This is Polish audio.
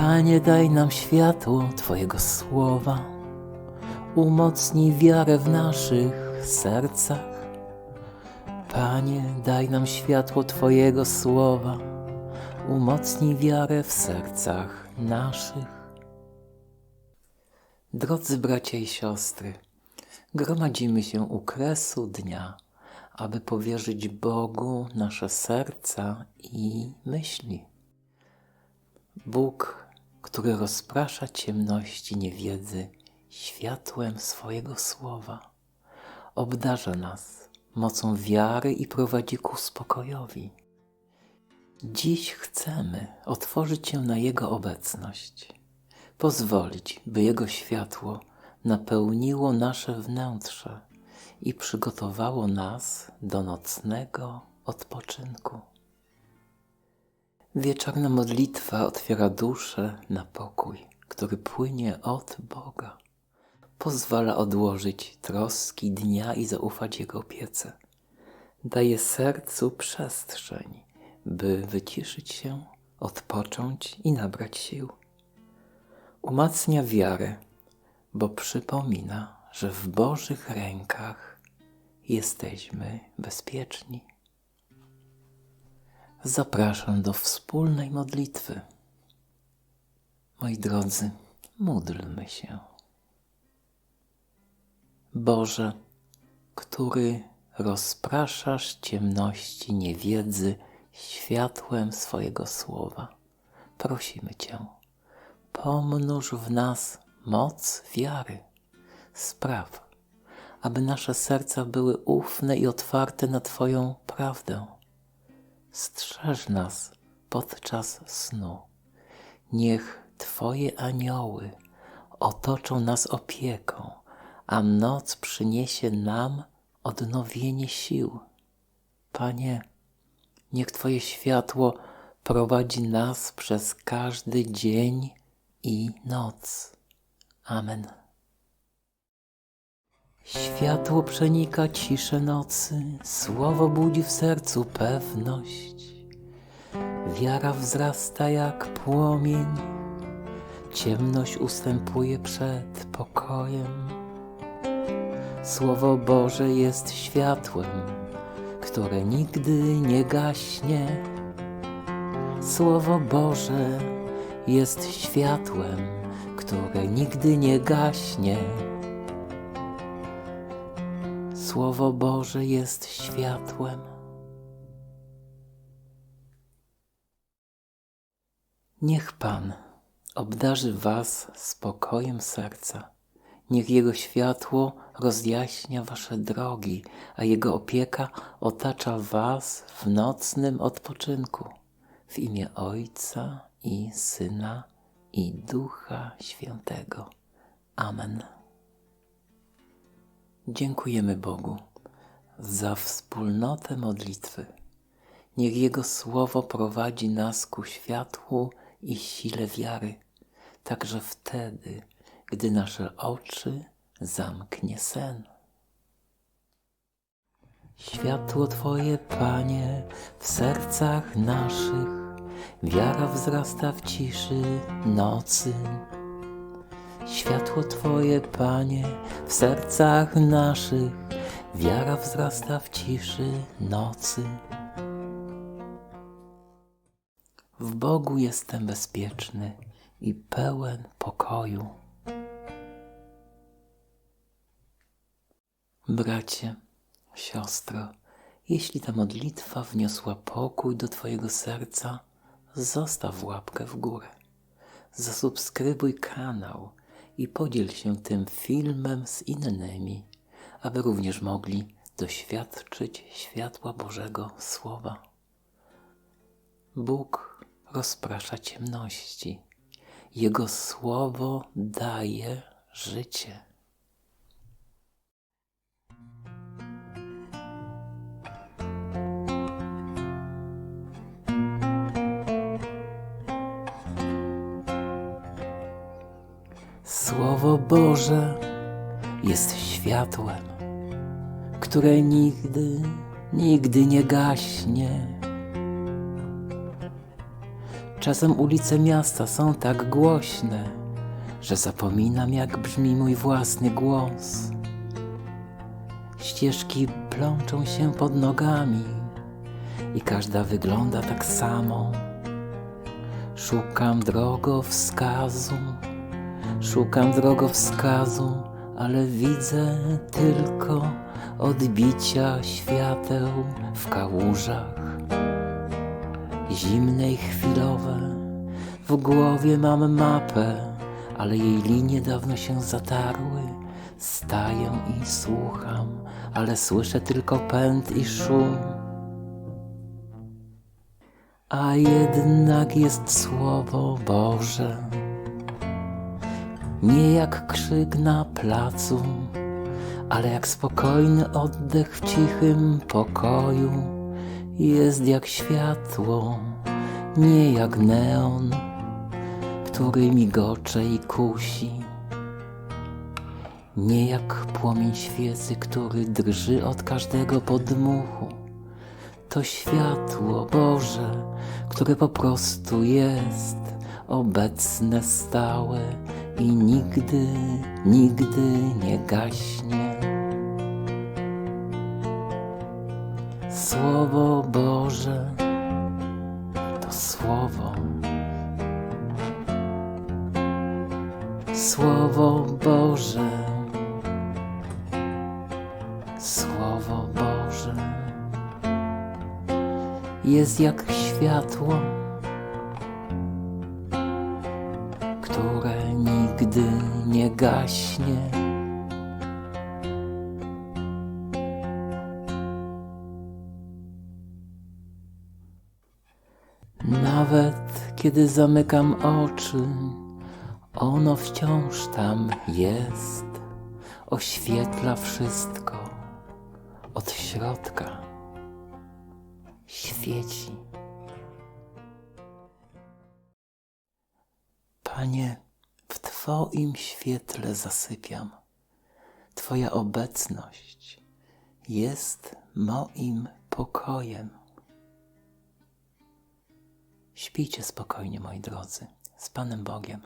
Panie, daj nam światło Twojego słowa, umocnij wiarę w naszych sercach. Panie, daj nam światło Twojego słowa, umocnij wiarę w sercach naszych. Drodzy bracia i siostry, gromadzimy się u kresu dnia, aby powierzyć Bogu nasze serca i myśli. Bóg, który rozprasza ciemności niewiedzy światłem swojego słowa, obdarza nas mocą wiary i prowadzi ku spokojowi. Dziś chcemy otworzyć się na Jego obecność, pozwolić, by Jego światło napełniło nasze wnętrze i przygotowało nas do nocnego odpoczynku. Wieczorna modlitwa otwiera duszę na pokój, który płynie od Boga. Pozwala odłożyć troski dnia i zaufać Jego opiece. Daje sercu przestrzeń, by wyciszyć się, odpocząć i nabrać sił. Umacnia wiarę, bo przypomina, że w Bożych rękach jesteśmy bezpieczni. Zapraszam do wspólnej modlitwy. Moi drodzy, módlmy się. Boże, który rozpraszasz ciemności niewiedzy światłem swojego słowa, prosimy Cię, pomnóż w nas moc wiary. Spraw, aby nasze serca były ufne i otwarte na Twoją prawdę strzeż nas podczas snu. Niech Twoje anioły otoczą nas opieką, a noc przyniesie nam odnowienie sił. Panie, niech Twoje światło prowadzi nas przez każdy dzień i noc. Amen. Światło przenika ciszę nocy, słowo budzi w sercu pewność. Wiara wzrasta jak płomień, ciemność ustępuje przed pokojem. Słowo Boże jest światłem, które nigdy nie gaśnie. Słowo Boże jest światłem, które nigdy nie gaśnie. Słowo Boże jest światłem. Niech Pan obdarzy Was spokojem serca. Niech Jego światło rozjaśnia Wasze drogi, a Jego opieka otacza Was w nocnym odpoczynku. W imię Ojca i Syna i Ducha Świętego. Amen. Dziękujemy Bogu za wspólnotę modlitwy. Niech Jego słowo prowadzi nas ku światłu i sile wiary, także wtedy, gdy nasze oczy zamknie sen. Światło Twoje, Panie, w sercach naszych, wiara wzrasta w ciszy nocy. Światło Twoje, Panie, w sercach naszych, wiara wzrasta w ciszy nocy. W Bogu jestem bezpieczny i pełen pokoju. Bracie, siostro, jeśli ta modlitwa wniosła pokój do Twojego serca, zostaw łapkę w górę. Zasubskrybuj kanał i podziel się tym filmem z innymi, aby również mogli doświadczyć światła Bożego Słowa. Bóg rozprasza ciemności. Jego Słowo daje życie. Słowo Boże jest światłem, które nigdy, nigdy nie gaśnie. Czasem ulice miasta są tak głośne, że zapominam, jak brzmi mój własny głos. Ścieżki plączą się pod nogami i każda wygląda tak samo. Szukam drogowskazu, szukam drogowskazu, ale widzę tylko odbicia świateł w kałużach. Zimne i chwilowe, w głowie mam mapę, ale jej linie dawno się zatarły. Staję i słucham, ale słyszę tylko pęd i szum. A jednak jest słowo Boże, nie jak krzyk na placu, ale jak spokojny oddech w cichym pokoju. Jest jak światło, nie jak neon, który migocze i kusi. Nie jak płomień świecy, który drży od każdego podmuchu. To światło Boże, które po prostu jest obecne, stałe i nigdy, nigdy nie gaśnie. Słowo Boże to słowo. Słowo Boże. Słowo Boże jest jak światło, które nie gaśnie. Nawet kiedy zamykam oczy, ono wciąż tam jest, oświetla wszystko od środka, świeci. Panie, Twoim świetle zasypiam. Twoja obecność jest moim pokojem. Śpijcie spokojnie, moi drodzy, z Panem Bogiem.